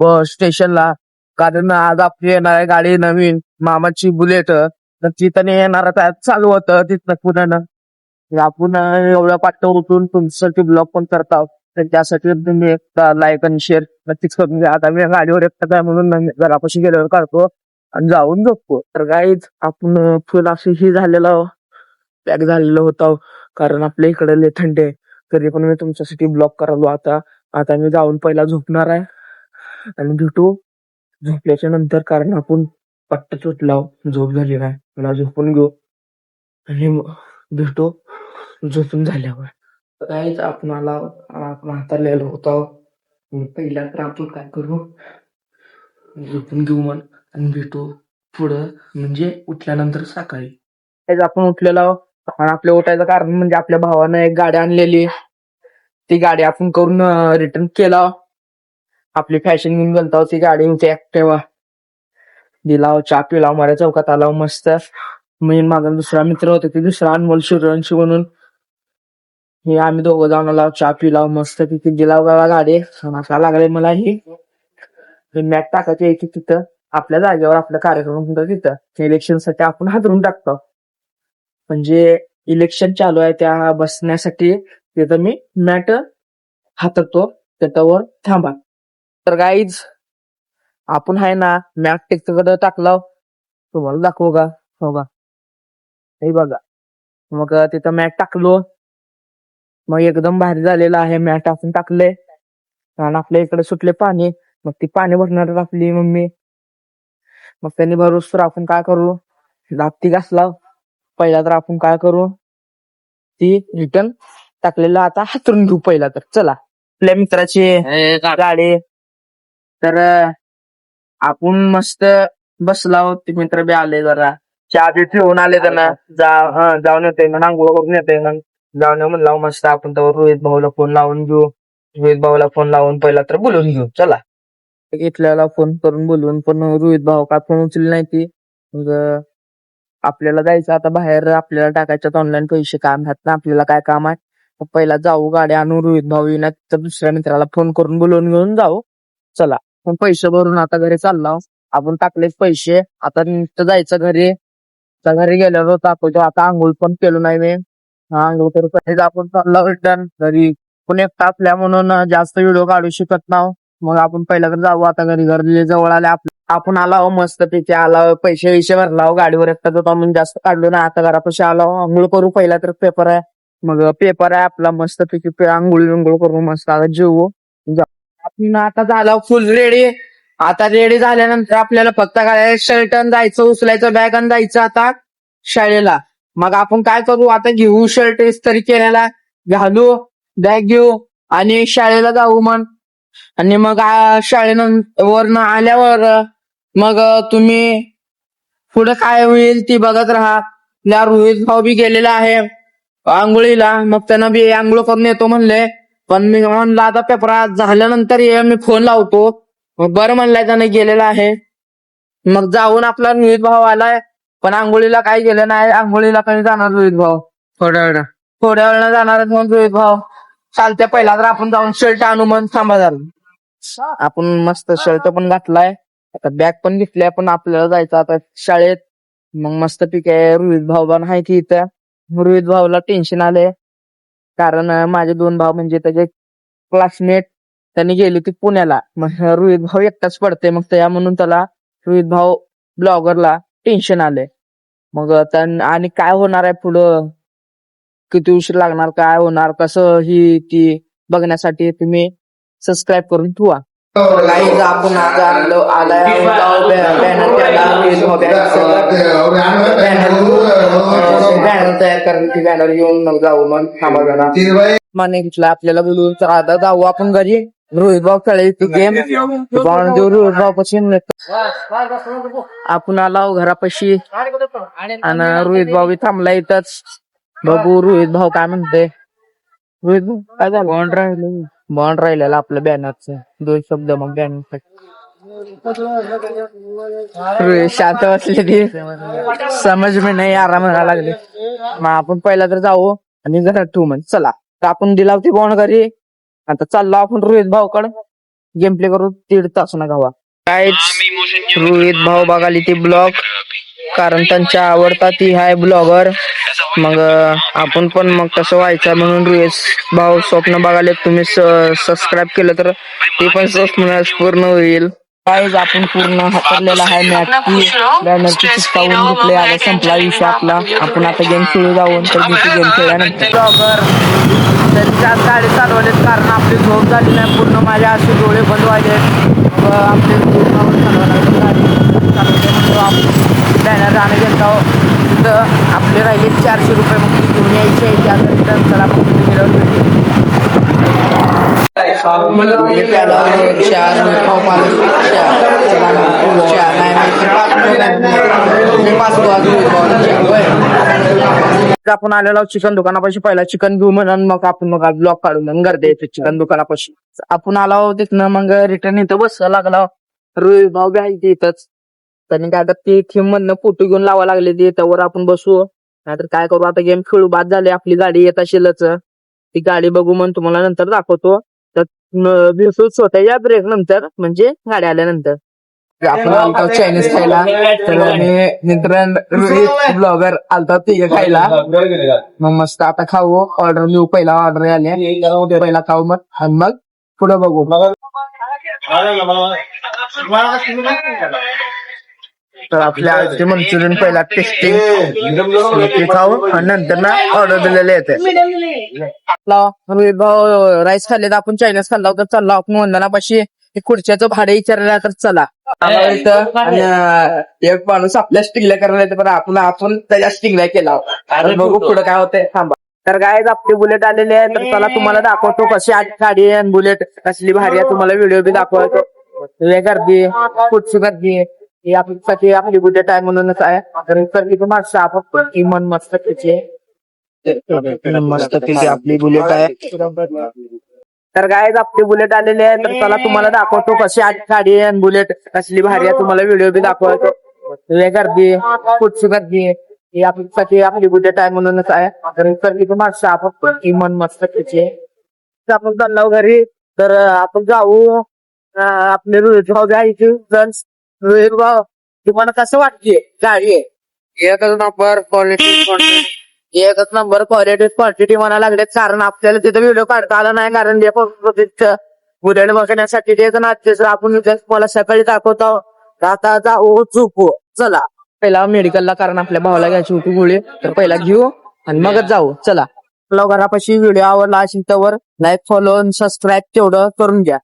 बस स्टेशनला. कारण आज आपली येणार आहे गाडी नवीन मामाची बुलेट. तर नाही येणार चालू होतं तिथनं पुण्यानं आपण एवढ्या पाठ्य उठून तुमच्यासाठी ब्लॉग पण करता तर त्यासाठी तुम्ही एक लाईक आणि शेअर नक्कीच करून घ्या. आता मी गाडीवर एकटा काय म्हणून घरापाशी गेल्यावर काढतो. आणि जाऊन झोपतो. तर गाईच आपण फुल असे हे झालेलं पॅक झालेलं होता कारण आपल्या इकडे लय थंडी आहे. तरी पण मी तुमच्यासाठी ब्लॉक करालो आता. आता मी जाऊन पहिला झोपणार आहे. आणि भेटू झोपल्याच्या नंतर कारण आपण पट्ट उठलाव झोप झाली नाही. मला झोपून घेऊ. आणि भेटू झोपून झाल्यावर. काहीच आपण आता आपण हाताळलेलो होतो पहिला तर आपण काय करू? झोपून घेऊ मग आणि भेटू पुढं म्हणजे उठल्यानंतर सकाळी. काहीच आपण उठलेलो आहोत. आणि आपल्या उठायचं कारण म्हणजे आपल्या भावानं एक गाडी आणलेली. ती गाडी आपण करून रिटर्न केला. आपली फॅशन घेऊन गेलतो. ती गाडी होती ऍक्टिवा दिला चहा पिला माझ्या चौकात आला मस्त. मी आणि माझा दुसरा मित्र होता ते दुसरा अनमोल सूर्यवंशी म्हणून. हे आम्ही दोघं जाऊन आलो चहा पिला मस्त. तिथे गेला गाडी. असा लागले मला ही. मॅट टाकायची यायची तिथं. आपल्या जागेवर आपला कार्यक्रम होता तिथं. इलेक्शनसाठी आपण हातरून टाकतो. म्हणजे इलेक्शन चालू आहे त्या बसण्यासाठी तिथं मी मॅट हातरतो त्याच्यावर थांबा. तर गाईज आपण आहे ना मॅट टेककडे टाकला तुम्हाला दाखवू का? हो का? हे बघा. मग तिथं मॅट टाकलो. मग एकदम भारी झालेलं आहे मॅट आपण टाकले आणि आपल्या इकडे सुटले पाणी. मग ती पाणी भरणार आपली मम्मी. मग त्यांनी भरूस तर आपण काय करू? दाबती घासला पहिला तर आपण काय करू? ती रिटर्न टाकलेलं आता हातरून घेऊ पहिला तर. चला. आपल्या मित्राची गाडी. तर आपण मस्त बसला ते मित्र बी आले जरा. चहा बी ठेवून आले त्यांना. जा हं, जाऊन येते ना आंघोळ करून येते ना जाऊन ये म्हणलं मस्त आपण तर रोहित भाऊला फोन लावून घेऊ. रोहित भाऊला फोन लावून पहिला तर बोलवून घेऊ. चला. इथल्याला फोन करून बोलवून पण रोहित भाऊ काय फोन उचलली नाही ती. मग आपल्याला जायचं आता बाहेर आपल्याला टाकायच्यात ऑनलाईन पैसे काम आहेत ना आपल्याला काय काम आहे? मग पहिला जाऊ गाडी आणून रोहित भाऊ येणार तर दुसऱ्या मित्राला फोन करून बोलवून घेऊन जाऊ. चला. मग पैसे भरून आता घरी चाललो आपण टाकलेच पैसे. आता नुसतं जायचं घरी. आता घरी गेल्यावर दाखवतो आता आंघोळ पण केलो नाही मी. आंघोळ करू आपण चाललो रिटर्न घरी पण एकटा असल्या म्हणून जास्त व्हिडिओ काढू शकत नाही. मग आपण पहिला तर जाऊ आता घरी. घरी जवळ आले आप- आपण आलो मस्त पैकी आलो पैसे विषय भरला गाडीवर एकटा जातो आपण जास्त काढलो ना आता घरापाशी आलो आंघोळ करू. पहिला तर पेपर आहे. मग पेपर आहे आपला. मस्त पैकी आंघोळ विंघोळ करू. मस्त. आता जेवू. आपण आता झाला फुल रेडी आता रेडी झाल्यानंतर आपल्याला फक्त काय शर्ट जायचं उचलायचं बॅग आणि जायचं आता शाळेला. मग आपण काय करू? आता घेऊ शर्ट इस्त्री केलेला. घालू. बॅग घेऊ. आणि शाळेला जाऊ मग. आणि मग आ- शाळेनं वरनं आल्यावर मग तुम्ही पुढे काय होईल ती बघत राहा. आपल्या रोहित भाऊ बी गेलेला आहे आंघोळीला. मग त्यानं बी आंघोळ करून येतो म्हणले. पण मी म्हणलं आता पेपर झाल्यानंतर ये मी फोन लावतो. बरं म्हणलंय त्यानं गेलेला आहे. मग जाऊन आपला रोहित भाऊ आलाय. पण आंघोळीला काय गेलं नाही. आंघोळीला कधी जाणार रोहित भाऊ? थोड्या वेळा थोड्या वेळानं जाणार म्हणून रोहित भाऊ. चालते पहिला तर आपण जाऊन शर्ट आणू म्हणून थांबा जरा. आपण मस्त शर्ट पण घातलाय. आता बॅग पण घेतली पण आपल्याला जायचं आता शाळेत. मग मस्त पीक आहे रोहित भाऊ पण आहे की इथं. रोहित भाऊला टेन्शन आले कारण माझे दोन भाऊ म्हणजे त्याचे क्लासमेट त्यांनी गेली ती पुण्याला. मग रोहित भाऊ एकटाच पडते मग त्या म्हणून त्याला रोहित भाऊ ब्लॉगरला टेन्शन आले मग त्यां- आणि काय होणार आहे पुढं? किती उशीर लागणार काय होणार कसं ही ती बघण्यासाठी तुम्ही सबस्क्राईब करून ठेवा. काही आपण आज आलो आलाय बॅनर केला रोहित भाऊ बॅनर तयार करायची बॅनर घेऊन मग जाऊ मग थांबा जरा. माने घेतला आपल्याला बोलून तर आता जाऊ आपण घरी. रोहित भाऊ खेळाय गेम देऊ रोहित भाऊ पाशी आपण आलो घरापाशी. आणि रोहित भाऊ थांबला इथंच. बघू रोहित भाऊ काय म्हणते रोहित भाऊ काय झालं? बॉन्ड राहिलं. बॉन्ड राहिलेला आपल्या बॅनरचं दोन शब्द मग बॅनर शांत बसले ती समज मी नाही आराम म्हणायला लागले. मग आपण पहिला तर जाऊ आणि घरात ठेवू म्हण. चला. तर आपण दिला होती बोन घरी. आता चाललो आपण रोहित भाऊकडे. गेम प्ले करू दीड तास ना गावा काय रोहित भाऊ बघाली ती ब्लॉग कारण त्यांच्या आवडता ती आहे ब्लॉगर मग आपण पण मग तसं व्हायचं म्हणून रोहित भाऊ स्वप्न बघाले तुम्ही सबस्क्राईब केलं तर ते पण स्वप्न पूर्ण होईल. आपण पूर्ण हातरलेला आहे मॅच बॅनरची चिटकावून घेतले आता संपला विषय आपला. आपण आता गेम खेळू जाऊन तर गेम खेळल्यानंतर ब्लॉगर त्यांच्या गाडी चालवलेत कारण आपली झोप झाली नाही. पूर्ण माझे असे डोळे बंद व्हायले मग आपले पूर्ण चालवायला लागली गाडी चालवते म्हणतो आपण बॅनर राहणं गेलो तिथं आपले राहिले चारशे रुपये मग ती घेऊन यायची. आहे चला मग आपण आलेलो चिकन दुकानापाशी. पहिला चिकन घेऊ म्हणून मग आपण मग ब्लॉक काढून मग गर्दी येते चिकन दुकानापाशी. आपण आलो तिथनं मग रिटर्न इथं बस लागला रुई भाऊ बी आहे इथंच. त्यांनी काय आता ते थीम मधनं फोटो घेऊन लावा लागले ते त्यावर आपण बसू. नाहीतर काय करू आता गेम खेळू बाद झाले आपली गाडी येत असेलच. ती गाडी बघू म्हणून तुम्हाला नंतर दाखवतो. तर भेसू स्वतःच्या ब्रेक नंतर म्हणजे गाडी आल्यानंतर. आपण आलतो चायनीज खायला. तर रोहित ब्लॉगर आलता ते खायला. मग मस्त आता खाऊ ऑर्डर घेऊ पहिला ऑर्डर आले. पहिला खाऊ मग आणि मग पुढे बघू. तर आपल्या आजचे मंचुरियन पहिला टेस्टिंग खाऊ आणि नंतर ना ऑर्डर दिलेले येते रोहित भाऊ राईस खाल्ले तर आपण चायनीज खाल्ला होता चाललो आपण वंदनापाशी ते खुर्च्याचं भाडे विचारलं तर चला. आम्हाला इथं आणि, अं, एक माणूस आपल्या स्टिंगला करायला येतं पण आपण आपण त्याच्या स्टिंगला केला आणि बघू पुढे काय होतंय. थांबा. तर काय आपली बुलेट आलेली आहे तर चला तुम्हाला दाखवतो कशी आधी गाडी आहे बुलेट कसली भारी आहे तुम्हाला व्हिडिओ बी दाखवतो. गर्दी कुठची गर्दी आहे? ही आपल्यासाठी आपली बुलेट आहे म्हणूनच आहे. तर गर्दी पण माणसं आपण ही मन मस्त त्याची मस्त आपली बुलेट आहे. तर काय आपली बुलेट आलेली आहे. तर चला तुम्हाला दाखवतो कशी आधी गाडी आहे बुलेट कसली भारी आहे. तुम्हाला व्हिडिओ बी दाखवतो. लय गर्दी कुठची गर्दी ही आपल्यासाठी आपली बुलेट आहे म्हणूनच आहे. गर्दी पण माणसं आपण ही मन मस्त त्याची आपण चाललो घरी. तर आपण जाऊ. आपले घ्यायचे. रोहित भाऊ तुम्हाला कसं वाटते गाडी आहे. एकच नंबर क्वालिटी एकच नंबर क्वालिटी क्वांटिटी म्हणा लागले कारण आपल्याला तिथे व्हिडिओ काढता आला नाही. कारण ते बुलेट बघण्यासाठी ते ना त्याचं आपण मला सकाळी दाखवतो. तर आता जाऊ झोपू. चला. पहिला मेडिकलला कारण आपल्या भावाला घ्यायची होती गोळी. तर पहिला घेऊ आणि मगच जाऊ. चला. आपल्या घरापाशी व्हिडिओ आवडला असेल तर लाईक फॉलो सबस्क्राईब तेवढं करून घ्या.